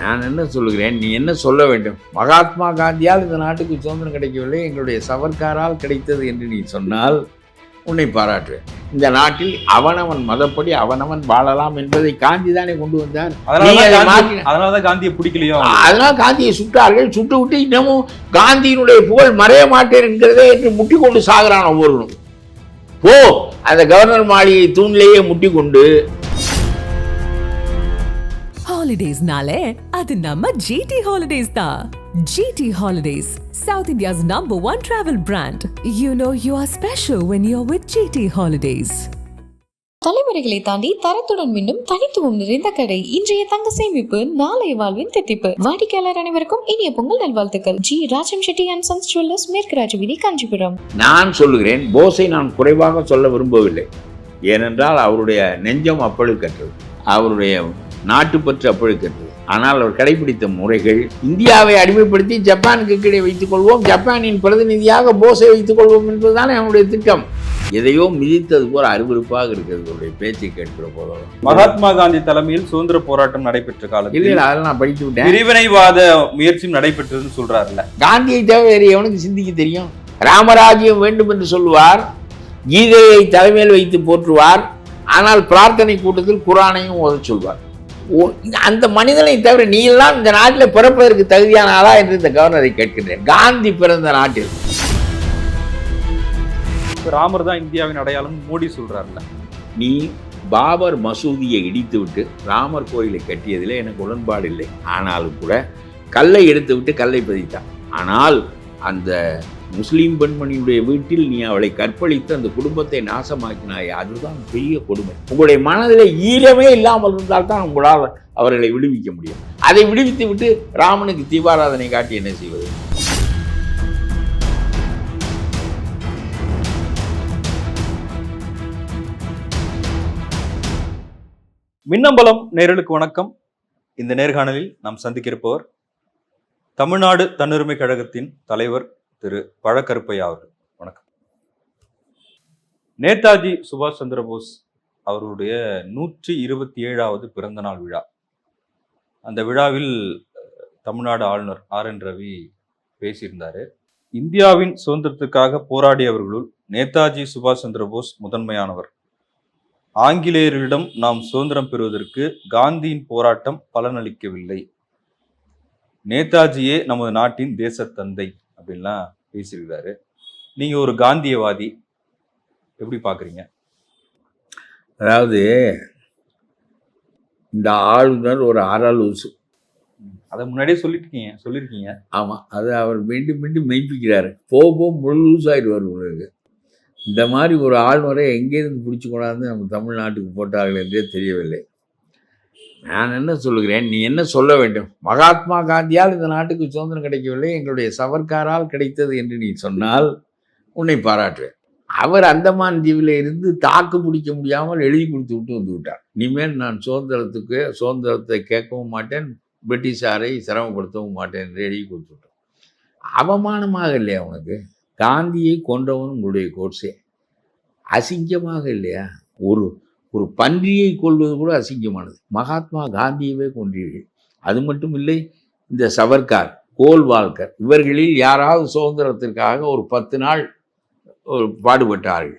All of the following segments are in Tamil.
நான் என்ன சொல்லுகிறேன்? நீ என்ன சொல்ல வேண்டும்? மகாத்மா காந்தியால் இந்த நாட்டுக்கு சுதந்திரம் கிடைக்கவில்லை. எங்களுடைய சவர்க்காரால் கிடைத்தது என்று நீ சொன்னால் உன்னை பாராட்டுவேன். இந்த நாட்டில் அவனவன் மதப்படி அவனவன் வாழலாம் என்பதை காந்தி தானே கொண்டு வந்தார். அதனாலதான் காந்தியை பிடிக்கலையோ? அதனால் காந்தியை சுட்டார்கள். சுட்டு விட்டு இன்னமும் காந்தியினுடைய புகழ் மறைய மாட்டேன் என்கிறதே என்று முட்டி கொண்டு சாகிறான் ஒவ்வொருவனும். போ அந்த கவர்னர் மாளிகை தூண்லேயே முட்டி கொண்டு ஹாலிடேஸ்னாலே அது நம்ம ஜிடி ஹாலிடேஸ் தான் GT Holidays south India's number one travel brand you know you are special when you are with GT Holidays தலைமுறைகளை தாண்டி தரத்துடன் மீண்டும் தனித்துவம் நிறைந்த கடை இன்றைய தங்க சேமிப்பு நாளைய வாழ்வின் தித்திப்பு. வாடிக்கையாளர் அனைவருக்கும் இனிய பொங்கல் நல்வாழ்த்துக்கள். G Rajam Chetty and sons jewellers மேற்கு ராஜவீதி காஞ்சிபுரம். நான் சொல்லுகிறேன் போஸை நான் குறைவாக சொல்ல விரும்பவில்லை. ஏனென்றால் அவருடைய நெஞ்சம் அப்பழுக்கற்றது. அவருடைய நாட்டுப்பற்று அப்பழுக்கற்றது. ஆனால் அவர் கடைபிடித்த முறைகள் இந்தியாவை அடிமைப்படுத்தி ஜப்பானுக்கு கீழே வைத்துக் கொள்வோம் ஜப்பானின் பிரதிநிதியாக போஸை வைத்துக் கொள்வோம் என்பதுதானே அவனுடைய திட்டம். எதையோ மிதித்தது போல அருவருப்பாக இருக்கிறது அவருடைய பேச்சை கேட்கிற போதெல்லாம் மகாத்மா காந்தி தலைமையில் சுதந்திர போராட்டம் நடைபெற்ற காலத்தில் இல்லை அதெல்லாம் நான் படித்து விட்டேன். பிரிவினைவாத முயற்சியும் நடைபெற்றதுன்னு சொல்றாருல்ல. காந்தியை தவிர வேறு எவனுக்கு சிந்திக்க தெரியும்? ராமராஜ்யம் வேண்டும் என்று சொல்லுவார் கீதையை தலைமையில் வைத்து போற்றுவார் ஆனால் பிரார்த்தனை கூட்டத்தில் குரானையும் ஓதச் சொல்வார். அந்த மனிதனை தவிர நீ எல்லாம் இந்த நாட்டில் பிறப்பதற்கு தகுதியான ஆளா என்று இந்த கவர்னரை கேட்கின்றேன். காந்தி பிறந்த நாட்டில். ராமர் தான் இந்தியாவின் அடையாளம் மோடி சொல்றாருல்ல. நீ பாபர் மசூதியை இடித்துவிட்டு ராமர் கோயிலை கட்டியதிலே எனக்கு உடன்பாடு இல்லை. ஆனாலும் கூட கல்லை எடுத்து விட்டு கல்லை பதித்தான். ஆனால் அந்த முஸ்லீம் பெண்மணியுடைய வீட்டில் நீ அவளை கற்பழித்து அந்த குடும்பத்தை நாசமாக்கினாய் அதுதான் பெரிய கொடுமை. உங்களுடைய மனதில் ஈரமே இல்லாமல் இருந்தால் தான் உங்களால் அவர்களை விடுவிக்க முடியும். அதை விடுவித்து விட்டு ராமனுக்கு தீபாராதனை காட்டி என்ன செய்வது? மின்னம்பலம் நேரலுக்கு வணக்கம். இந்த நேர்காணலில் நாம் சந்திக்க இருப்பவர் தமிழ்நாடு தன்னுரிமை கழகத்தின் தலைவர் திரு பழக்கருப்பையா அவர்கள் வணக்கம். நேதாஜி சுபாஷ் சந்திரபோஸ் அவருடைய நூற்றி இருபத்தி ஏழாவது பிறந்தநாள் விழா. அந்த விழாவில் தமிழ்நாடு ஆளுநர் ஆர் என் ரவி பேசியிருந்தார். இந்தியாவின் சுதந்திரத்துக்காக போராடியவர்களுள் நேதாஜி சுபாஷ் சந்திரபோஸ் முதன்மையானவர். ஆங்கிலேயர்களிடம் நாம் சுதந்திரம் பெறுவதற்கு காந்தியின் போராட்டம் பலனளிக்கவில்லை. நேதாஜியே நமது நாட்டின் தேசத்தந்தை. அப்படின்லாம் பேசியிருக்காரு. நீங்க ஒரு காந்தியவாதி எப்படி பாக்குறீங்க? அதாவது இந்த ஆளுநர் ஒரு அரலூசு அதை முன்னாடியே சொல்லிருக்கீங்க சொல்லியிருக்கீங்க ஆமாம் அது அவர் மீண்டும் மீண்டும் மெய்ப்பிக்கிறாரு. போக போக முழு லூஸ் ஆயிடுவார் உங்களுக்கு இந்த மாதிரி ஒரு ஆளுநரை எங்கேருந்து பிடிச்சி கொண்டாந்து நம்ம தமிழ்நாட்டுக்கு போட்டார்கள் என்றே தெரியவில்லை. நான் என்ன சொல்லுகிறேன்? நீ என்ன சொல்ல வேண்டும்? மகாத்மா காந்தியால் இந்த நாட்டுக்கு சுதந்திரம் கிடைக்கவில்லை. எங்களுடைய சவர்க்காரால் கிடைத்தது என்று நீ சொன்னால் உன்னை பாராட்டுவேன். அவர் அந்தமான் தீவில் இருந்து தாக்கு பிடிக்க முடியாமல் எழுதி கொடுத்து விட்டு வந்து விட்டார். இனிமேல் நான் சுதந்திரத்துக்கு சுதந்திரத்தை கேட்கவும் மாட்டேன் பிரிட்டிஷாரை சிரமப்படுத்தவும் மாட்டேன் என்று எழுதி கொடுத்து விட்டார். அவமானமாக இல்லையா உனக்கு? காந்தியை கொன்றவன் உங்களுடைய கோட்ஸே. அசிங்கமாக இல்லையா? ஒரு ஒரு பன்றியை கொள்வது கூட அசிங்கமானது. மகாத்மா காந்தியவே கொன்றீர்கள். அது மட்டும் இல்லை இந்த சவர்கார் கோல்வால்கர் இவர்களில் யாராவது சுதந்திரத்திற்காக ஒரு பத்து நாள் ஒரு பாடுபட்டார்கள்.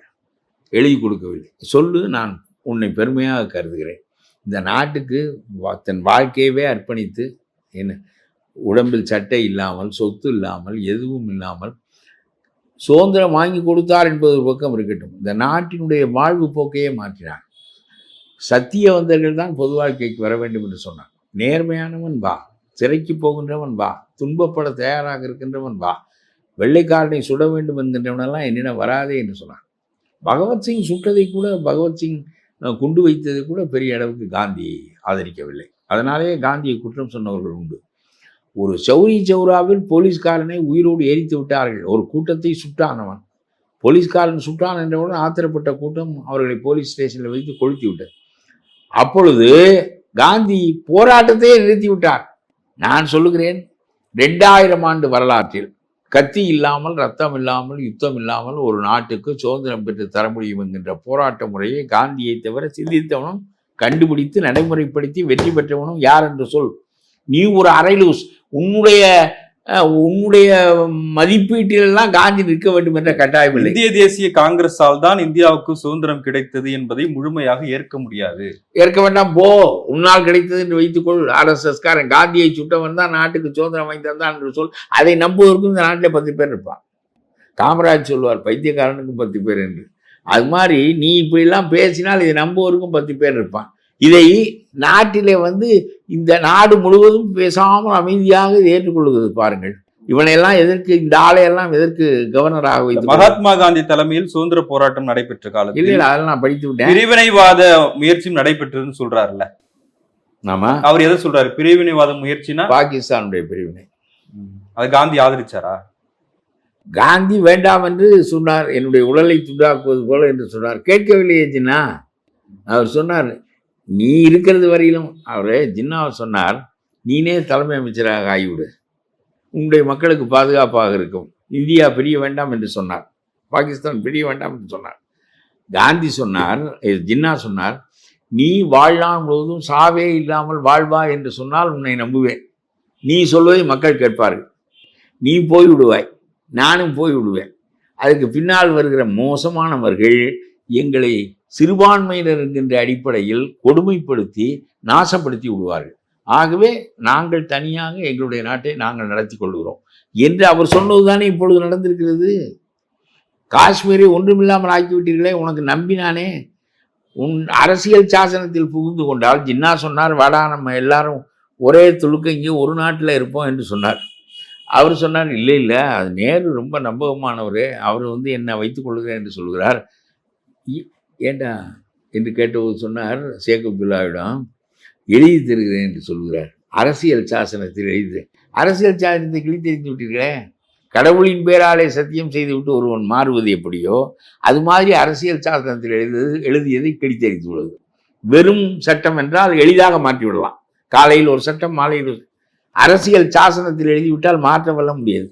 எழுதி கொடுக்கவில்லை. சொல்லு நான் உன்னை பெருமையாக கருதுகிறேன். இந்த நாட்டுக்கு வா- தன் வாழ்க்கையவே அர்ப்பணித்து என்ன உடம்பில் சட்டை இல்லாமல் சொத்து இல்லாமல் எதுவும் இல்லாமல் சுதந்திரம் வாங்கி கொடுத்தார் என்பது ஒரு பக்கம் இருக்கட்டும். இந்த நாட்டினுடைய வாழ்வு போக்கையே மாற்றினார். சத்தியவந்தர்கள் தான் பொது வாழ்க்கைக்கு வர வேண்டும் என்று சொன்னான் நேர்மையானவன் வா சிறைக்கு போகின்றவன் வா துன்பப்பட தயாராக இருக்கின்றவன் வா வெள்ளைக்காரனை சுட வேண்டும் என்கின்றவனெல்லாம் என்னிடம் வராதே என்று சொன்னான் பகவத்சிங் சுட்டதை கூட பகவத்சிங் குண்டு வைத்ததை கூட பெரிய அளவுக்கு காந்தி ஆதரிக்கவில்லை. அதனாலேயே காந்தியை குற்றம் சொன்னவர்கள் உண்டு. ஒரு சௌரி சௌராவில் போலீஸ்காரனை உயிரோடு எரித்து விட்டார்கள். ஒரு கூட்டத்தை சுட்டானவன் போலீஸ்காரன் சுட்டான் என்றவுடன் ஆத்திரப்பட்ட கூட்டம் அவர்களை போலீஸ் ஸ்டேஷனில் வைத்து கொளுத்தி விட்டது. அப்பொழுது காந்தி போராட்டத்தையே நிறுத்தி விட்டார். நான் சொல்லுகிறேன் ரெண்டாயிரம் ஆண்டு வரலாற்றில் கத்தி இல்லாமல் ரத்தம் இல்லாமல் யுத்தம் இல்லாமல் ஒரு நாட்டுக்கு சுதந்திரம் பெற்று தர முடியும் என்கின்ற போராட்ட முறையை காந்தியை தவிர சிந்தித்தவனும் கண்டுபிடித்து நடைமுறைப்படுத்தி வெற்றி பெற்றவனும் யார் என்று சொல். நீ ஒரு அரை லூஸ் உன்னுடைய உன்னுடைய மதிப்பீட்டிலெல்லாம் காந்தி நிற்க வேண்டும் என்ற கட்டாயம் இல்லை. இந்திய தேசிய காங்கிரஸால் தான் இந்தியாவுக்கு சுதந்திரம் கிடைத்தது என்பதை முழுமையாக ஏற்க முடியாது. ஏற்க வேண்டாம் போ. உன்னால் கிடைத்தது என்று வைத்துக்கொள். ஆர்எஸ்எஸ் காரன் காந்தியை சுட்டவன் தான் நாட்டுக்கு சுதந்திரம் வாங்கி தந்தான் என்று சொல். அதை நம்புவதற்கும் இந்த நாட்டிலே பத்து பேர் இருப்பான். காமராஜ் சொல்வார் பைத்தியக்காரனுக்கும் பத்து பேர் என்று. அது மாதிரி நீ இப்படிலாம் பேசினால் இதை நம்புவதற்கும் பத்து பேர் இருப்பான். இதை நாட்டிலே வந்து இந்த நாடு முழுவதும் பேசாமல் அமைதியாக இதை ஏற்றுக்கொள்கிறது பாருங்கள். இவனையெல்லாம் எதற்கு இந்த ஆளையெல்லாம் எதற்கு கவர்னராக வைத்து மகாத்மா காந்தி தலைமையில் சுதந்திர போராட்டம் நடைபெற்ற காலத்தில் இல்லை அதெல்லாம் நான் படித்து விட்டேன். பிரிவினைவாத முயற்சியும் நடைபெற்றதுன்னு சொல்றாருல்ல. நாம அவர் எதை சொல்றாரு? பிரிவினைவாத முயற்சினா? பாகிஸ்தானுடைய பிரிவினை. அது காந்தி ஆதரிச்சாரா? காந்தி வேண்டாம் என்று சொன்னார். என்னுடைய உடலை துண்டாக்குவது போல என்று சொன்னார். கேட்கவில்லையே ஜின்னா. அவர் சொன்னார் நீ இருக்கிறது வரையிலும் அவர் ஜின்னாவை சொன்னார் நீனே தலைமை அமைச்சராக ஆகிவிடு. உங்களுடைய மக்களுக்கு பாதுகாப்பாக இருக்கும். இந்தியா பிரிய வேண்டாம் என்று சொன்னார். பாகிஸ்தான் பிரிய வேண்டாம் என்று சொன்னார். காந்தி சொன்னார் ஜின்னா சொன்னார் நீ வாழ்நாள் முழுவதும் சாவே இல்லாமல் வாழ்வா என்று சொன்னால் உன்னை நம்புவேன். நீ சொல்வதை மக்கள் கேட்பார்கள். நீ போய் விடுவாய். நானும் போய் விடுவேன். அதுக்கு பின்னால் வருகிற மோசமானவர்கள் எங்களை சிறுபான்மையினர் என்கின்ற அடிப்படையில் கொடுமைப்படுத்தி நாசப்படுத்தி விடுவார்கள். ஆகவே நாங்கள் தனியாக எங்களுடைய நாட்டை நாங்கள் நடத்தி கொள்கிறோம். என்று அவர் சொன்னதுதானே இப்பொழுது நடந்திருக்கிறது? காஷ்மீரை ஒன்றுமில்லாமல் ஆக்கிவிட்டீர்களே உனக்கு நம்பினானே. உன் அரசியல் சாசனத்தில் புகுந்து கொண்டால் ஜின்னா சொன்னார் வாடா நம்ம எல்லாரும் ஒரே துளுக்க இங்கே ஒரு நாட்டில் இருப்போம் என்று சொன்னார். அவர் சொன்னார் இல்லை இல்லை அது நேரு ரொம்ப நம்பகமானவர் அவர் வந்து என்னை வைத்துக் கொள்கிறேன் என்று சொல்கிறார். இ- ஏண்டா என்று கேட்டபோது சொன்னார் ஷேக் அப்துல்லாவிடம் எழுதி தருகிறேன் என்று சொல்கிறார். அரசியல் சாசனத்தில் எழுதி அரசியல் சாசனத்தை கிழி தெரிந்து விட்டீர்களே? கடவுளின் பேராலே சத்தியம் செய்துவிட்டு ஒருவன் மாறுவது எப்படியோ அது மாதிரி அரசியல் சாசனத்தில் எழுதியது எழுதியதை கிழித்தெறித்து விடுவது. வெறும் சட்டம் என்றால் எளிதாக மாற்றி விடலாம். காலையில் ஒரு சட்டம் மாலையில் அரசியல் சாசனத்தில் எழுதிவிட்டால் மாற்ற வல்ல முடியாது.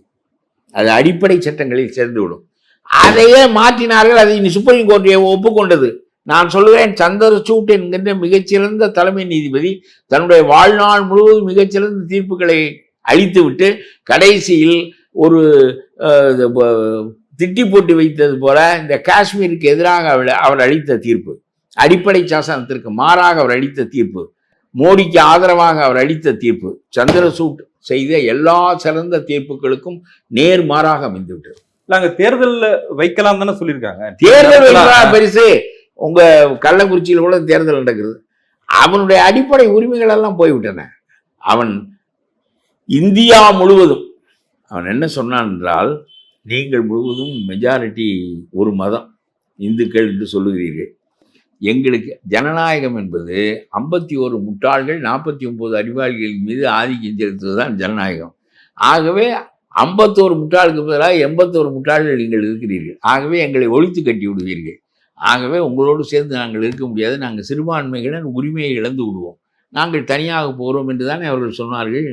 அது அடிப்படை சட்டங்களில் சேர்ந்துவிடும் அதையே மாற்றினார்கள் அதை இனி சுப்ரீம் கோர்ட் ஒப்புக்கொண்டது. நான் சொல்லுவேன் சந்திரசூட் என்கின்ற மிகச்சிறந்த தலைமை நீதிபதி தன்னுடைய வாழ்நாள் முழுவதும் மிகச்சிறந்த தீர்ப்புகளை அழித்துவிட்டு கடைசியில் ஒரு திட்டி போட்டு வைத்தது போல இந்த காஷ்மீருக்கு எதிராக அவர் அவர் அளித்த தீர்ப்பு. அடிப்படை சாசனத்திற்கு மாறாக அவர் அளித்த தீர்ப்பு. மோடிக்கு ஆதரவாக அவர் அளித்த தீர்ப்பு. சந்திரசூட் செய்த எல்லா சிறந்த தீர்ப்புகளுக்கும் நேர்மாறாக அமைந்துவிட்டது. அங்க தேர்தல்ல வைக்கலாம் தானே சொல்லியிருக்காங்க. தேர்தல் பெருசு. உங்க கள்ளக்குறிச்சியில் கூட தேர்தல் நடக்கிறது அவனுடைய அடிப்படை உரிமைகள் எல்லாம் போய்விட்டன. அவன் இந்தியா முழுவதும் அவன் என்ன சொன்னான் என்றால் நீங்கள் முழுவதும் மெஜாரிட்டி ஒரு மதம் இந்துக்கள் என்று சொல்லுகிறீர்கள். எங்களுக்கு ஜனநாயகம் என்பது ஐம்பத்தி ஒரு முட்டாள்கள் நாற்பத்தி ஒன்பது அறிவாளிகள் மீது ஆதிக்கம் செலுத்துவதுதான் ஜனநாயகம். ஆகவே ஐம்பத்தோரு முட்டாளுக்கு பதிலாக எண்பத்தோரு முட்டாள்கள் நீங்கள் இருக்கிறீர்கள். ஆகவே எங்களை ஒழித்து கட்டி விடுவீர்கள். ஆகவே உங்களோடு சேர்ந்து நாங்கள் இருக்க முடியாது. நாங்கள் சிறுபான்மைகளின் உரிமையை இழந்து விடுவோம். நாங்கள் தனியாக போகிறோம் என்று தானே அவர்கள் சொன்னார்கள்.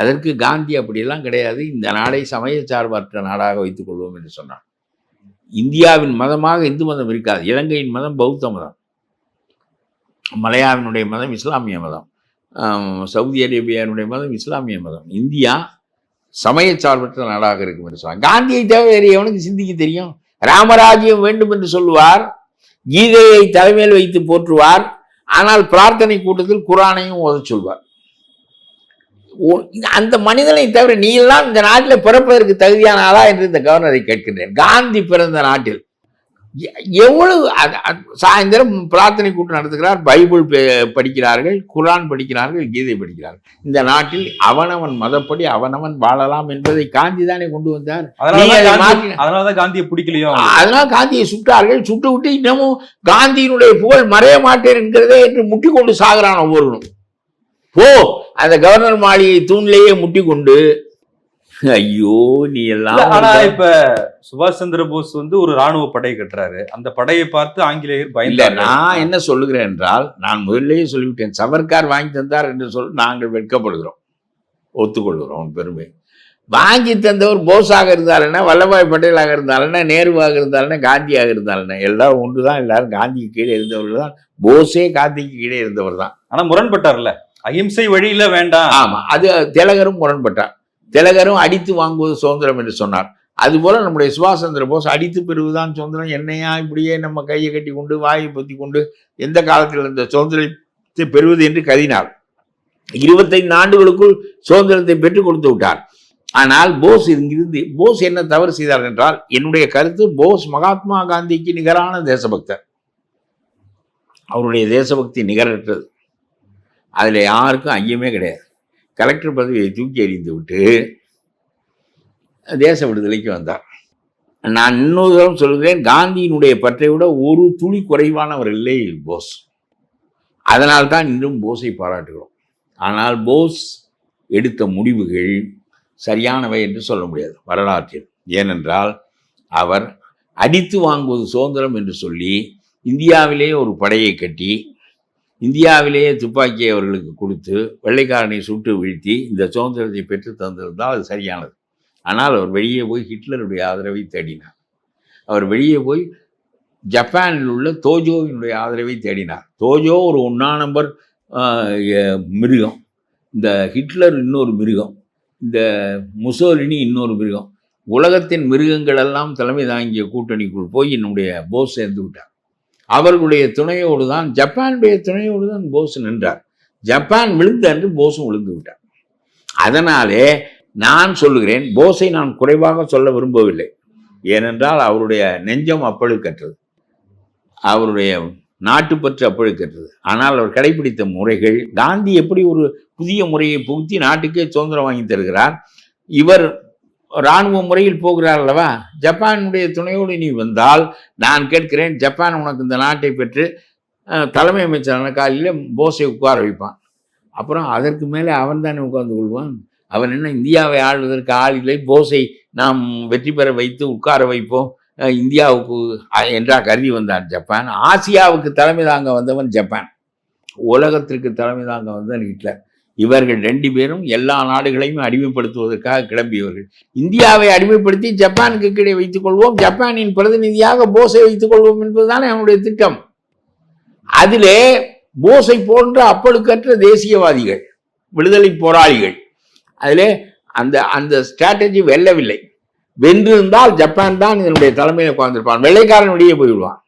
அதற்கு காந்தி அப்படியெல்லாம் கிடையாது. இந்த நாடை சமய சார்பற்ற நாடாக வைத்துக் கொள்வோம் என்று சொன்னார். இந்தியாவின் மதமாக இந்து மதம் இருக்காது. இலங்கையின் மதம் பௌத்த மதம். மலையாவினுடைய மதம் இஸ்லாமிய மதம். சவுதி அரேபியாவினுடைய மதம் இஸ்லாமிய மதம். இந்தியா சமய சார்பற்ற நாடாக இருக்கும் என்று சொன்னார். காந்தியை தவிர வேறு எவனுக்கு சிந்திக்க தெரியும்? ராமராஜ்யம் வேண்டும் என்று சொல்லுவார். கீதையை தலைமையில் வைத்து போற்றுவார். ஆனால் பிரார்த்தனை கூட்டத்தில் குரானையும் ஓத சொல்வார். ஓ- அந்த மனிதனை தவிர நீ எல்லாம் இந்த நாட்டில் பிறப்பதற்கு தகுதியான ஆளா என்று இந்த கவர்னரை கேட்கின்றேன். காந்தி பிறந்த நாட்டில் எவ்வளவு சாயந்தரம் பிரார்த்தனை கூட்டம் நடத்துகிறார் பைபிள் படிக்கிறார்கள் குரான் படிக்கிறார்கள் கீதை படிக்கிறார்கள். இந்த நாட்டில் அவனவன் மதப்படி அவனவன் வாழலாம் என்பதை காந்தி தானே கொண்டு வந்தார். அதனாலதான் காந்தியை பிடிக்கலையோ? அதனால் காந்தியை சுட்டார்கள். சுட்டு விட்டு இன்னமும் காந்தியினுடைய புகழ் மறைய மாட்டேன் என்கிறதே என்று முட்டி கொண்டு சாகிறான் ஒவ்வொருவனும். போ அந்த கவர்னர் மாளிகை தூண்லேயே முட்டி கொண்டு ஐயோ நீ எல்லாம் ஆனா இப்ப சுபாஷ் சந்திர போஸ் வந்து ஒரு ராணுவ படை கட்டுறாரு. அந்த படையை பார்த்து ஆங்கிலேயர் பயந்தாங்க நான் என்ன சொல்லுகிறேன் என்றால் நான் முதல்லயே சொல்லிவிட்டேன். சவர்கார் வாங்கி தந்தார் என்று சொல் நாங்கள் வெட்கப்படுகிறோம். ஒத்துக்கொள்கிறோம் பெருமை. வாங்கி தந்தவர் போஸாக இருந்தால் என்ன வல்லபாய் பட்டேலாக இருந்தால் என்ன நேருவாக இருந்தால் என்ன காந்தியாக இருந்தால் என்ன? எல்லாரும் ஒன்று தான் எல்லாரும் காந்திக்கு கீழே இருந்தவர்கள் தான். போஸே காந்திக்கு கீழே இருந்தவர் தான். ஆனா முரண்பட்டார்ல. அகிம்சை வழியில வேண்டாம். ஆமா அது திலகரும் முரண்பட்டார். திலகரும் அடித்து வாங்குவது சுதந்திரம் என்று சொன்னார். அதுபோல நம்முடைய சுபாஷ் சந்திர போஸ் அடித்து பெறுவதுதான் சுதந்திரம். என்னையா இப்படியே நம்ம கையை கட்டி கொண்டு வாயை பொத்தி கொண்டு எந்த காலத்தில் இந்த சுதந்திரத்தை பெறுவது என்று கருதினார் இருபத்தைந்து ஆண்டுகளுக்குள் சுதந்திரத்தை பெற்றுக் கொடுத்து விட்டார். ஆனால் போஸ் இங்கிருந்து போஸ் என்ன தவறு செய்தார் என்றால் என்னுடைய கருத்து போஸ் மகாத்மா காந்திக்கு நிகரான தேசபக்தர். அவருடைய தேசபக்தி நிகரற்றது. அதில் யாருக்கும் ஐயமே கிடையாது. கலெக்டர் பதவியை தூக்கி எறிந்து விட்டு தேச விடுதலைக்கு வந்தார். நான் இன்னொரு தரம் சொல்கிறேன் காந்தியினுடைய பற்றை விட ஒரு துளி குறைவானவர் இல்லை போஸ். அதனால்தான் இன்றும் போஸை பாராட்டுகிறோம். ஆனால் போஸ் எடுத்த முடிவுகள் சரியானவை என்று சொல்ல முடியாது வரலாற்றில். ஏனென்றால் அவர் அடித்து வாங்குவது சுதந்திரம் என்று சொல்லி இந்தியாவிலேயே ஒரு படையை கட்டி இந்தியாவிலேயே துப்பாக்கியை அவர்களுக்கு கொடுத்து வெள்ளைக்காரனை சுட்டு வீழ்த்தி இந்த சுதந்திரத்தை பெற்று தந்திருந்தால் அது சரியானது. ஆனால் அவர் வெளியே போய் ஹிட்லருடைய ஆதரவை தேடினார். அவர் வெளியே போய் ஜப்பானில் உள்ள தோஜோவினுடைய ஆதரவை தேடினார். தோஜோ ஒரு ஒன்றா நம்பர் மிருகம். இந்த ஹிட்லர் இன்னொரு மிருகம். இந்த முசோலினி இன்னொரு மிருகம். உலகத்தின் மிருகங்களெல்லாம் தலைமை தாங்கிய கூட்டணிக்குள் போய் என்னுடைய போஸ் சேர்ந்து விட்டார். அவர்களுடைய துணையோடு தான் ஜப்பானுடைய துணையோடு தான் போஸ் நின்றார். ஜப்பான் விழுந்த என்று போஸும் விழுந்து விட்டார். அதனாலே நான் சொல்லுகிறேன் போஸை நான் குறைவாக சொல்ல விரும்பவில்லை. ஏனென்றால் அவருடைய நெஞ்சம் அப்பழுக்கற்றது. அவருடைய நாட்டுப்பற்று அப்பழுக்கற்றது. ஆனால் அவர் கடைபிடித்த முறைகள் காந்தி எப்படி ஒரு புதிய முறையை புகுத்தி நாட்டுக்கே சுதந்திரம் வாங்கி தருகிறார்? இவர் இராணுவ முறையில் போகிறார் அல்லவா? ஜப்பானுடைய துணையோடு நீ வந்தால் நான் கேட்கிறேன் ஜப்பான் உனக்கு இந்த நாட்டை பெற்று தலைமை அமைச்சரான காலையில் போஸை உட்கார வைப்பான். அப்புறம் அதற்கு மேலே அவன் தானே உட்கார்ந்து கொள்வான். அவன் என்ன இந்தியாவை ஆள்வதற்கு ஆள் இல்லை போஸை நாம் வெற்றி பெற வைத்து உட்கார வைப்போம். இந்தியாவுக்கு என்றா கருதி வந்தான் ஜப்பான். ஆசியாவுக்கு தலைமை தாங்க வந்தவன் ஜப்பான். உலகத்திற்கு தலைமை தாங்க வந்தவன் ஹிட்லர். இவர்கள் ரெண்டு பேரும் எல்லா நாடுகளையும் அடிமைப்படுத்துவதற்காக கிளம்பியவர்கள். இந்தியாவை அடிமைப்படுத்தி ஜப்பானுக்கு கீழே வைத்துக் கொள்வோம். ஜப்பானின் பிரதிநிதியாக போஸை வைத்துக் கொள்வோம் என்பதுதான் அவனுடைய திட்டம். அதிலே போஸை போன்ற அப்பழுக்கற்ற தேசியவாதிகள் விடுதலை போராளிகள் அதிலே அந்த அந்த ஸ்ட்ராட்டஜி வெல்லவில்லை. வென்றிருந்தால் ஜப்பான் தான் இதனுடைய தலைமையில் உட்கார்ந்துருப்பான். வெள்ளைக்காரன் வெளியே போய்விடுவான்.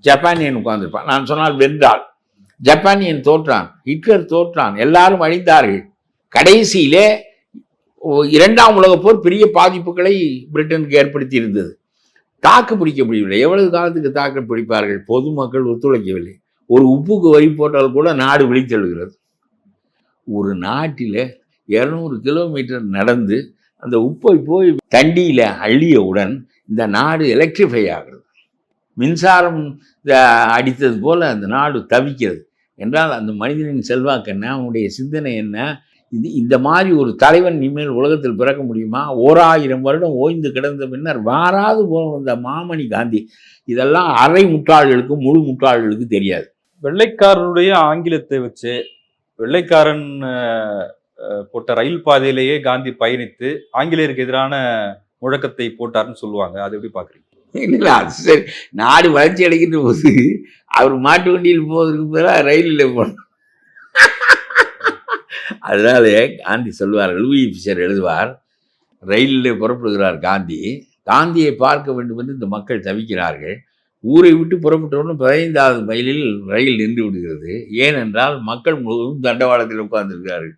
ஜப்பானியன் உட்கார்ந்துருப்பான். நான் சொன்னால் வென்றால். ஜப்பானியன் தோற்றான் ஹிட்லர் தோற்றான் எல்லாரும் அழிந்தார்கள். கடைசியிலே இரண்டாம் உலக போர் பெரிய பாதிப்புகளை பிரிட்டனுக்கு ஏற்படுத்தி இருந்தது தாக்கு பிடிக்க முடியவில்லை. எவ்வளவு காலத்துக்கு தாக்கு பிடிப்பார்கள்? பொதுமக்கள் ஒத்துழைக்கவில்லை. ஒரு உப்புக்கு வரி போட்டால் கூட நாடு விழித்தெழுகிறது. ஒரு நாட்டில் இரநூறு கிலோமீட்டர் நடந்து அந்த உப்பை போய் தண்டியில் அள்ளியவுடன் இந்த நாடு எலக்ட்ரிஃபை ஆகிறது. மின்சாரம் அடித்தது போல் அந்த நாடு தவிக்கிறது. என்றால் அந்த மனிதனின் செல்வாக்கு என்ன? அவனுடைய சிந்தனை என்ன? இது இந்த மாதிரி ஒரு தலைவன் இனிமேல் உலகத்தில் பிறக்க முடியுமா? ஓராயிரம் வருடம் ஓய்ந்து கிடந்த பின்னர் வாராது போன மாமணி காந்தி. இதெல்லாம் அரை முட்டாள்களுக்கு முழு முட்டாள்களுக்கு தெரியாது. வெள்ளைக்காரனுடைய ஆங்கிலத்தை வச்சு வெள்ளைக்காரன் போட்ட ரயில் பாதையிலேயே காந்தி பயணித்து ஆங்கிலேயருக்கு எதிரான முழக்கத்தை போட்டார்னு சொல்லுவாங்க. அது எப்படி பாக்குறீங்க இல்லை அது சரி. நாடு வளர்ச்சி அடைக்கின்ற போது அவர் மாட்டு வண்டியில் போவதற்கு பதிலாக ரயிலில் போனோம் அதனால காந்தி சொல்வார் லூயி ஃபிஷர் எழுதுவார் ரயிலில் புறப்படுகிறார் காந்தி. காந்தியை பார்க்க வேண்டும் என்று இந்த மக்கள் தவிக்கிறார்கள். ஊரை விட்டு புறப்பட்டவுடன் பதினைந்தாவது மைலில் ரயில் நின்று விடுகிறது. ஏனென்றால் மக்கள் முழுவதும் தண்டவாளத்தில் உட்கார்ந்திருக்கிறார்கள்.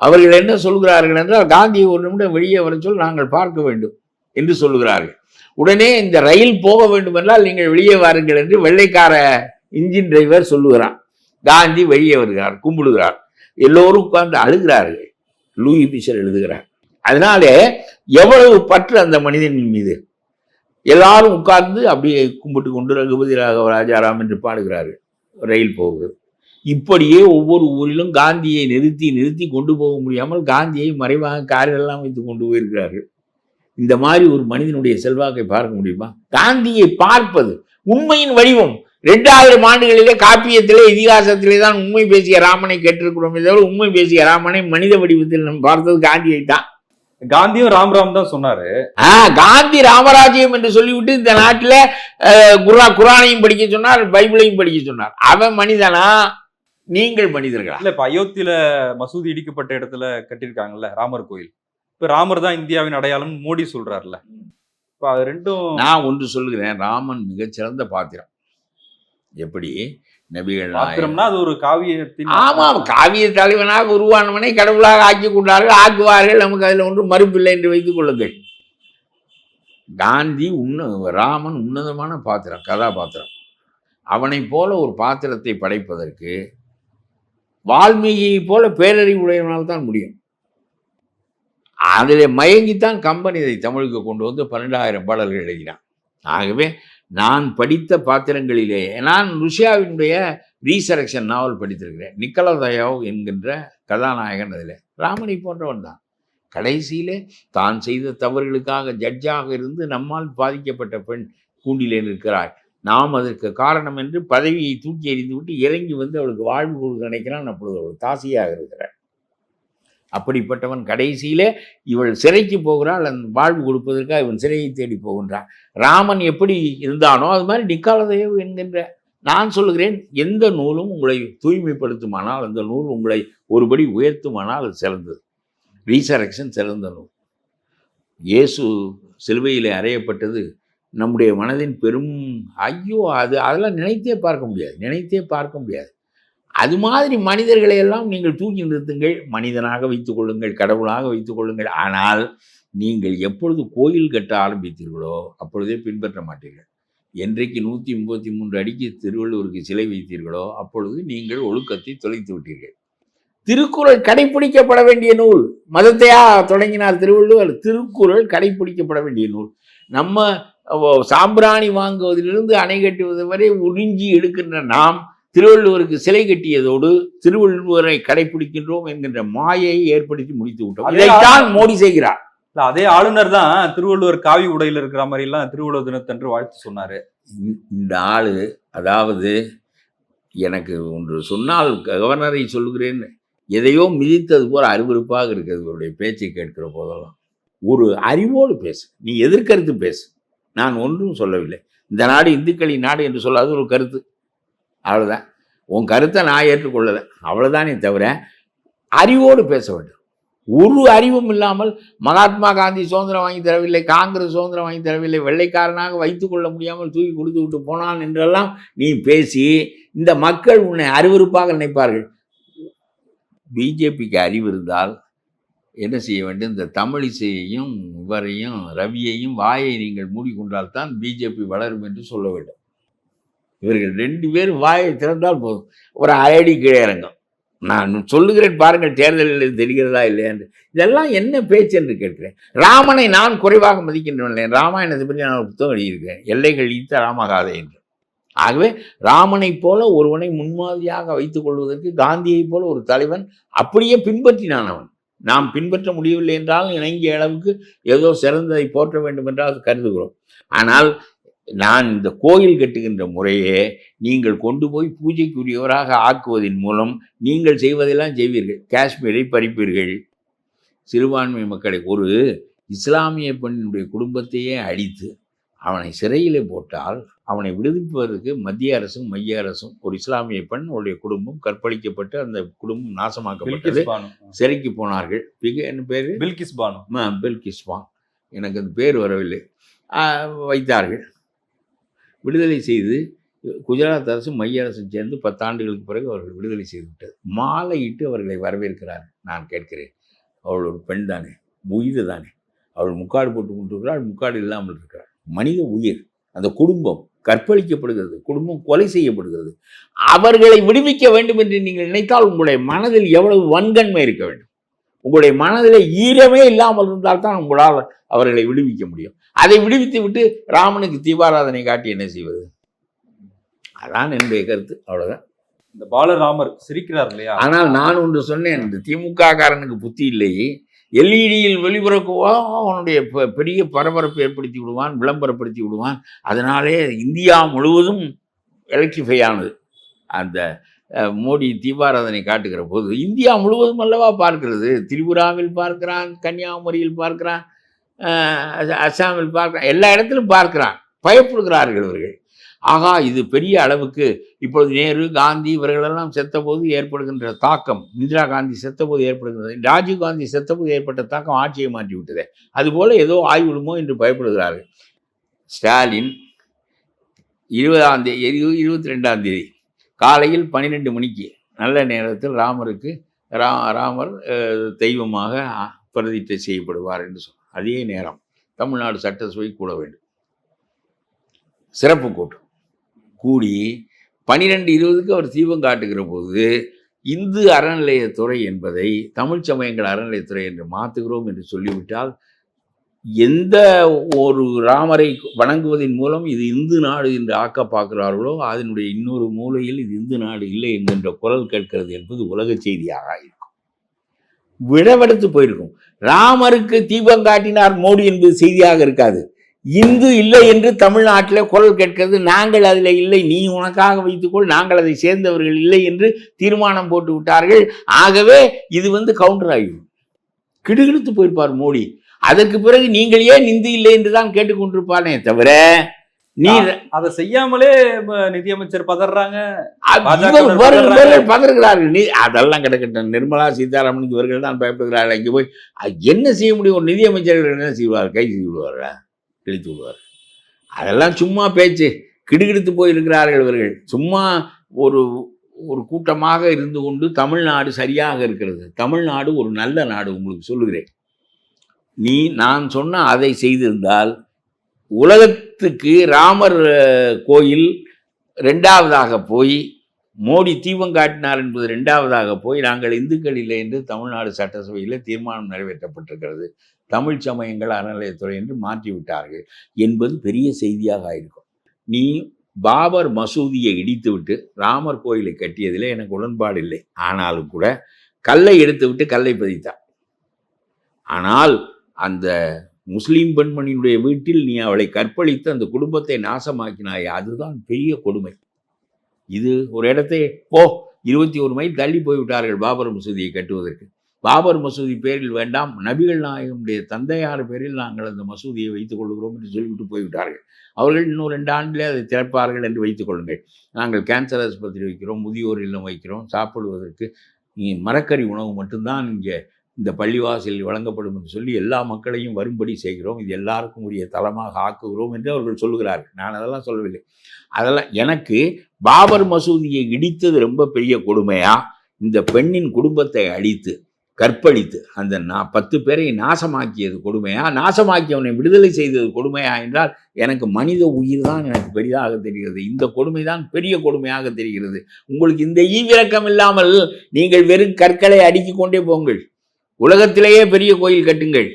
அவர்கள் என்ன சொல்கிறார்கள் என்றால் காந்தியை ஒரு நிமிடம் வெளியே வர சொல் நாங்கள் பார்க்க வேண்டும். என்று சொல்லுகிறார்கள். உடனே இந்த ரயில் போக வேண்டுமென்றால் நீங்கள் வெளியே வாருங்கள் என்று வெள்ளைக்கார இன்ஜின் டிரைவர் சொல்லுகிறான். காந்தி வெளியே வருகிறார் கும்பிடுகிறார். எல்லோரும் உட்கார்ந்து அழுகிறார்கள். லூயி பிஷர் எழுதுகிறார். அதனாலே எவ்வளவு பற்று அந்த மனிதனின் மீது. எல்லாரும் உட்கார்ந்து அப்படியே கும்பிட்டு கொண்டு ரகுபதி ராகவ ராஜாராம் என்று பாடுகிறார்கள். ரயில் போகுது. இப்படியே ஒவ்வொரு ஊரிலும் காந்தியை நிறுத்தி நிறுத்தி கொண்டு போக முடியாமல் காந்தியை மறைவாக காரிலெல்லாம் வைத்து கொண்டு போயிருக்கிறார்கள். இந்த மாதிரி ஒரு மனிதனுடைய செல்வாக்கை பார்க்க முடியுமா? காந்தியை பார்ப்பது உண்மையின் வடிவம். ரெண்டாயிரம் ஆண்டுகளிலே காப்பியத்திலே இதிகாசத்திலே தான் உண்மை பேசிய ராமனை கேட்டிருக்கிறோமே தவிர உண்மை பேசிய ராமனை மனித வடிவத்தில் நம்ம பார்த்தது காந்தியை தான். காந்தியும் ராம்ராம் தான் சொன்னாரு. ஆ, காந்தி ராமராஜ்யம் என்று சொல்லிவிட்டு இந்த நாட்டில் குரா குரானையும் படிக்க சொன்னார் பைபிளையும் படிக்க சொன்னார். அவன் மனிதனா? நீங்கள் மனிதர்களா? இல்ல இப்ப அயோத்தியில மசூதி இடிக்கப்பட்ட இடத்துல கட்டியிருக்காங்கல்ல ராமர் கோயில். இப்ப ராமர் தான் இந்தியாவின் அடையாளம் மோடி சொல்றாருல்ல. இப்ப அது ரெண்டும் நான் ஒன்று சொல்லுகிறேன் ராமன் மிகச்சிறந்த பாத்திரம். எப்படி? நபிகள் பாத்திரம்னா அது ஒரு காவியத்தின் ஆமாம் காவிய தலைவனாக உருவானவனை கடவுளாக ஆக்கி கொண்டார்கள் ஆக்குவார்கள் நமக்கு அதில் ஒன்றும் மறுப்பில்லை என்று வைத்துக் கொள்ளுங்கள். காந்தி உன்ன ராமன் உன்னதமான பாத்திரம் கதாபாத்திரம். அவனைப் போல ஒரு பாத்திரத்தை படைப்பதற்கு வால்மீகியை போல பேரறிவுடையவனால் தான் முடியும். அதில் மயங்கித்தான் கம்பன் இதை தமிழுக்கு கொண்டு வந்து பன்னெண்டாயிரம் பாடல்கள் எழுதினான். ஆகவே நான் படித்த பாத்திரங்களிலே நான் ருஷியாவினுடைய ரீசரக்ஷன் நாவல் படித்திருக்கிறேன். நிக்கலா தயாவ் என்கின்ற கதாநாயகன் அதில். ராமனை போன்றவன் தான். கடைசியிலே தான் செய்த தவறுகளுக்காக ஜட்ஜாக இருந்து நம்மால் பாதிக்கப்பட்ட பெண் கூண்டிலே நிற்கிறாள். நாம் அதற்கு காரணம் என்று பதவியை தூக்கி எறிந்துவிட்டு இறங்கி வந்து அவளுக்கு வாழ்வு கொடுக்க நினைக்கிறான். அப்பொழுது அவள் தாசியாக இருக்கிறாள். அப்படிப்பட்டவன் கடைசியிலே இவள் சிறைக்கு போகிறாள் அந்த வாழ்வு கொடுப்பதற்காக இவன் சிறையை தேடி போகின்றான். ராமன் எப்படி இருந்தானோ அது மாதிரி நிக்காலதேவ் என்கின்ற நான் சொல்லுகிறேன் எந்த நூலும் உங்களை தூய்மைப்படுத்துமானால் அந்த நூல் உங்களை ஒருபடி உயர்த்துமானால் அது சிறந்தது. ரீசரக்ஷன் சிறந்த நூல். இயேசு சிலுவையிலே அறையப்பட்டது நம்முடைய மனதின் பெரும் ஐயோ அது அதெல்லாம் நினைத்தே பார்க்க முடியாது நினைத்தே பார்க்க முடியாது. அது மாதிரி மனிதர்களை எல்லாம் நீங்கள் தூக்கி நிறுத்துங்கள் மனிதனாக வைத்துக் கொள்ளுங்கள் கடவுளாக வைத்துக் கொள்ளுங்கள். ஆனால் நீங்கள் எப்பொழுது கோயில் கட்ட ஆரம்பித்தீர்களோ அப்பொழுதே பின்பற்ற மாட்டீர்கள். என்றைக்கு நூற்றி முப்பத்தி மூன்று அடிக்கு திருவள்ளுவருக்கு சிலை வைத்தீர்களோ அப்பொழுது நீங்கள் ஒழுக்கத்தை தொலைத்து விட்டீர்கள். திருக்குறள் கடைப்பிடிக்கப்பட வேண்டிய நூல். மதத்தையா தொடங்கினார் திருவள்ளுவர்? திருக்குறள் கடைப்பிடிக்கப்பட வேண்டிய நூல். நம்ம சாம்பிராணி வாங்குவதிலிருந்து அணை கட்டுவது வரை உறிஞ்சி எடுக்கின்ற நாம் திருவள்ளுவருக்கு சிலை கட்டியதோடு திருவள்ளுவரை கடைப்பிடிக்கின்றோம் என்கின்ற மாயை ஏற்படுத்தி முடித்து விட்டோம். இதைத்தான் மோடி செய்கிறார். அதே ஆளுநர் தான் திருவள்ளுவர் காவி உடையில இருக்கிற மாதிரி எல்லாம் திருவள்ளுவர் தினத்தன்று வாழ்த்து சொன்னாரு. இந்த- ஆளு அதாவது எனக்கு ஒன்று சொன்னால் கவர்னரை சொல்லுகிறேன். எதையோ மிதித்தது போல அருவருப்பாக இருக்கிறது இவருடைய பேச்சை கேட்கிற போதெல்லாம். ஒரு அறிவோடு பேசு. நீ எதிர்கருத்து பேசு. நான் ஒன்றும் சொல்லவில்லை. இந்த நாடு இந்துக்களின் நாடு என்று சொல்ல அது ஒரு கருத்து. அவ்வளோதான் உன் கருத்தை நான் ஏற்றுக்கொள்ளலை. அவ்வளோதானே தவிர அறிவோடு பேச வேண்டும். ஒரு அறிவும் இல்லாமல் மகாத்மா காந்தி சுதந்திரம் வாங்கி தரவில்லை காங்கிரஸ் சுதந்திரம் வாங்கி தரவில்லை வெள்ளைக்காரனாக வைத்துக்கொள்ள முடியாமல் தூக்கி கொடுத்து விட்டு போனான் என்றெல்லாம் நீ பேசி இந்த மக்கள் உன்னை அருவருப்பாக நினைப்பார்கள். பிஜேபிக்கு அறிவு இருந்தால் என்ன செய்ய வேண்டும்? இந்த தமிழிசையையும் இவரையும் ரவியையும் வாயை நீங்கள் மூடிக்கொண்டால் தான் பிஜேபி வளரும் என்று சொல்ல வேண்டும். இவர்கள் ரெண்டு பேரும் வாயை திறந்தால் போதும். ஒரு அயடி கீழே இறங்கும். நான் சொல்லுகிறேன் பாருங்கள் தேர்தலில் தெரிகிறதா இல்லையா என்று. இதெல்லாம் என்ன பேச்சு என்று கேட்கிறேன். ராமனை நான் குறைவாக மதிக்கின்றேன் ராமாயணத்தை பற்றி நான் ஒரு புத்தகம் எழுதியிருக்கிறேன் எல்லைகள் ஈத்த ராமகாதை என்று. ஆகவே ராமனைப் போல ஒருவனை முன்மாதிரியாக வைத்துக் கொள்வதற்கு காந்தியைப் போல ஒரு தலைவன் அப்படியே பின்பற்றினான் அவன். நாம் பின்பற்ற முடியவில்லை என்றால் இணங்கிய அளவுக்கு ஏதோ சிறந்ததை போற்ற வேண்டும் என்றால் கருதுகிறோம். ஆனால் நான் இந்த கோயில் கட்டுகின்ற முறையே நீங்கள் கொண்டு போய் பூஜைக்குரியவராக ஆக்குவதன் மூலம் நீங்கள் செய்வதெல்லாம் செய்வீர்கள். காஷ்மீரை பறிப்பீர்கள். சிறுபான்மை மக்களை ஒரு இஸ்லாமிய பெண்ணினுடைய குடும்பத்தையே அழித்து அவனை சிறையிலே போட்டால் அவனை விடுவிப்பதற்கு மத்திய அரசும் மைய அரசும் ஒரு இஸ்லாமிய பெண் அவருடைய குடும்பம் கற்பழிக்கப்பட்டு அந்த குடும்பம் நாசமாக்கப்பட்டது. சிறைக்கு போனார்கள். என்ன பேர்? பில்கிஸ் பானு. பெல்கிஸ்வான் எனக்கு அந்த பேர் வரவில்லை. வைத்தார்கள். விடுதலை செய்து குஜராத் அரசும் மைய அரசும் சேர்ந்து பத்தாண்டுகளுக்கு பிறகு அவர்கள் விடுதலை செய்துவிட்டது. மாலையிட்டு அவர்களை வரவேற்கிறார் நான் கேட்கிறேன். அவள் ஒரு பெண் தானே உயிர் தானே. அவள் முக்காடு போட்டு கொண்டிருக்கிறாள் முக்காடு இல்லாமல் இருக்கிறாள். மனித உயிர் அந்த குடும்பம் கற்பழிக்கப்படுகிறது குடும்பம் கொலை செய்யப்படுகிறது. அவர்களை விடுவிக்க வேண்டும் என்று நீங்கள் நினைத்தால் உங்களுடைய மனதில் எவ்வளவு வன்கண்மை இருக்க வேண்டும்? உங்களுடைய மனதில் ஈரமே இல்லாமல் இருந்தால் தான் உங்களால் அவர்களை விடுவிக்க முடியும். அதை விடுவித்து விட்டு ராமனுக்கு தீபாராதனை காட்டி என்ன செய்வது? அதான் என்னுடைய கருத்து. அவ்வளவுதான். இந்த பாலராமர் சிரிக்கிறார் இல்லையா? ஆனால் நான் ஒன்று சொன்னேன் இந்த திமுக காரனுக்கு புத்தி இல்லை. எல்இடியில் வெளிபரப்புவா அவனுடைய பெரிய பரபரப்பு ஏற்படுத்தி விடுவான் விளம்பரப்படுத்தி விடுவான். அதனாலே இந்தியா முழுவதும் எலக்ட்ரிஃபை ஆனது. அந்த மோடி தீபாராதனை காட்டுகிற போது இந்தியா முழுவதும் அல்லவா பார்க்கிறது? திரிபுராவில் பார்க்கிறான் கன்னியாகுமரியில் பார்க்கிறான் அஸ்ஸாமில் பார்க்கிறான் எல்லா இடத்திலும் பார்க்கிறான் பயப்படுகிறார்கள் இவர்கள். ஆகா இது பெரிய அளவுக்கு இப்பொழுது நேரு காந்தி இவர்களெல்லாம் செத்தபோது ஏற்படுகின்ற தாக்கம் இந்திரா காந்தி செத்தபோது ஏற்படுகிறது ராஜீவ் காந்தி செத்தபோது ஏற்பட்ட தாக்கம் ஆட்சியை மாற்றி விட்டதே. அதுபோல ஏதோ ஆய்விடுமோ என்று பயப்படுகிறார்கள். ஸ்டாலின் இருபதாம் தேதி இருபத்தி ரெண்டாம் தேதி காலையில் பன்னிரெண்டு மணிக்கு நல்ல நேரத்தில் ராமருக்கு ரா ராமர் தெய்வமாக பிரதிட்டை செய்யப்படுவார் என்று சொன்னார் அதே நேரம் தமிழ்நாடு சட்டசபை கூட வேண்டும். சிறப்பு கூட்டம் கூடி பனிரெண்டு இருபதுக்கு அவர் தீபம் காட்டுகிற போது இந்து அறநிலையத்துறை என்பதை தமிழ் சமயங்கள் அறநிலையத்துறை என்று மாற்றுகிறோம் என்று சொல்லிவிட்டால் எந்த ஒரு ராமரை வணங்குவதன் மூலம் இது இந்து நாடு என்று ஆக்க பார்க்கிறார்களோ அதனுடைய இன்னொரு மூலையில் இது இந்து நாடு இல்லை என்கின்ற குரல் கேட்கிறது என்பது உலக செய்தியாக இருக்கும். விடவெடுத்து போயிருக்கும். ராமருக்கு தீபம் காட்டினார் மோடி என்பது செய்தியாக இருக்காது. இந்து இல்லை என்று தமிழ்நாட்டில் குரல் கேட்கிறது. நாங்கள் அதில் இல்லை. நீ உனக்காக வைத்துக்கொள். நாங்கள் அதை சேர்ந்தவர்கள் இல்லை என்று தீர்மானம் போட்டு விட்டார்கள். ஆகவே இது வந்து கவுண்டர் ஆகிடும் கிடுகிடுத்து போயிருப்பார் மோடி. அதற்கு பிறகு நீங்கள் ஏன் இந்து இல்லை என்று தான் கேட்டுக்கொண்டிருப்பானே தவிர நீ அதை செய்யாமலே நிதியமைச்சர் பதறாங்க. பதறுகிறார்கள். நீ அதெல்லாம் கிடக்கட்டும். நிர்மலா சீதாராமனுக்கு இவர்கள் தான் பயப்படுகிறார்கள். அங்கே போய் என்ன செய்ய முடியும்? ஒரு நிதியமைச்சர்கள் என்ன செய்வார் கை செய்து விடுவாரா கிழித்து விடுவார் அதெல்லாம் சும்மா பேச்சு. கிடுகிடுத்து போயிருக்கிறார்கள் இவர்கள். சும்மா ஒரு ஒரு கூட்டமாக இருந்து கொண்டு தமிழ்நாடு சரியாக இருக்கிறது. தமிழ்நாடு ஒரு நல்ல நாடு உங்களுக்கு சொல்லுகிறேன். நீ நான் சொன்ன அதை செய்திருந்தால் உலகத்துக்கு ராமர் கோயில் ரெண்டாவதாக போய் மோடி தீபம் காட்டினார் என்பது ரெண்டாவதாக போய் நாங்கள் இந்துக்கள் இல்லை என்று தமிழ்நாடு சட்டசபையில் தீர்மானம் நிறைவேற்றப்பட்டிருக்கிறது. தமிழ் சமயங்கள் அறநிலையத்துறை என்று மாற்றிவிட்டார்கள் என்பது பெரிய செய்தியாக இருக்கும் நீ பாபர் மசூதியை இடித்துவிட்டு ராமர் கோயிலை கட்டியதில் எனக்கு உடன்பாடு இல்லை. ஆனாலும் கூட கல்லை எடுத்துவிட்டு கல்லை பதித்தார் ஆனால் அந்த முஸ்லீம் பெண்மணியினுடைய வீட்டில் நீ அவளை கற்பழித்து அந்த குடும்பத்தை நாசமாக்கினாய் அதுதான் பெரிய கொடுமை. இது ஒரு இடத்தை போ இருபத்தி ஒரு மைல் தள்ளி போய்விட்டார்கள் பாபர் மசூதியை கட்டுவதற்கு. பாபர் மசூதி பேரில் வேண்டாம் நபிகள் நாயகனுடைய தந்தையார் பேரில் நாங்கள் அந்த மசூதியை வைத்துக் கொள்கிறோம் என்று சொல்லிவிட்டு போய்விட்டார்கள். அவர்கள் இன்னும் ரெண்டு ஆண்டிலே அதை திறப்பார்கள் என்று வைத்துக் கொள்ளுங்கள். நாங்கள் கேன்சர் ஆஸ்பத்திரி வைக்கிறோம் முதியோர் இல்லம் வைக்கிறோம் சாப்பிடுவதற்கு மரக்கறி உணவு மட்டும்தான் இங்கே இந்த பள்ளிவாசலில் வழங்கப்படும் என்று சொல்லி எல்லா மக்களையும் வரும்படி செய்கிறோம். இது எல்லாருக்கும் உரிய தளமாக ஆக்குகிறோம் என்று அவர்கள் சொல்லுகிறார்கள். நான் அதெல்லாம் சொல்லவில்லை. அதெல்லாம் எனக்கு பாபர் மசூதியை இடித்தது ரொம்ப பெரிய கொடுமையா? இந்த பெண்ணின் குடும்பத்தை அழித்து கற்பழித்து அந்த நான் பத்து பேரை நாசமாக்கியது கொடுமையா? நாசமாக்கியவனை விடுதலை செய்தது கொடுமையா என்றால் எனக்கு மனித உயிர் தான் எனக்கு பெரிதாக தெரிகிறது. இந்த கொடுமை தான் பெரிய கொடுமையாக தெரிகிறது. உங்களுக்கு இந்த ஈவிரக்கம் இல்லாமல் நீங்கள் வெறும் கற்களை அடுக்கி கொண்டே போங்கள். உலகத்திலேயே பெரிய கோயில் கட்டுங்கள்.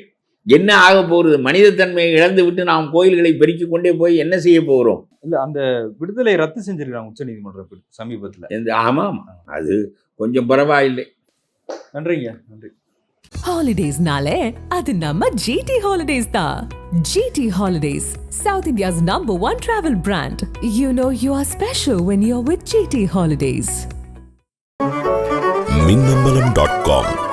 என்ன ஆக போகிறது மனிதத்தன்மையை இழந்து விட்டு நாம் கோயில்களை பெருக்கிக் கொண்டே போய் என்ன செய்ய போகிறோம்? இல்ல அந்த விடுதலை ரத்து செஞ்சிருக்காங்க உச்ச நீதிமன்றம் சமீபத்துல. எந்த ஆமாம். அது கொஞ்சம் பரவாயில்லை. நன்றிங்க நன்றி. Holidays-நாலே அது நம்ம GT Holidays தான். GT Holidays, South India's number one travel brand. You know you are special when you're with GT Holidays. Minnambalam dot com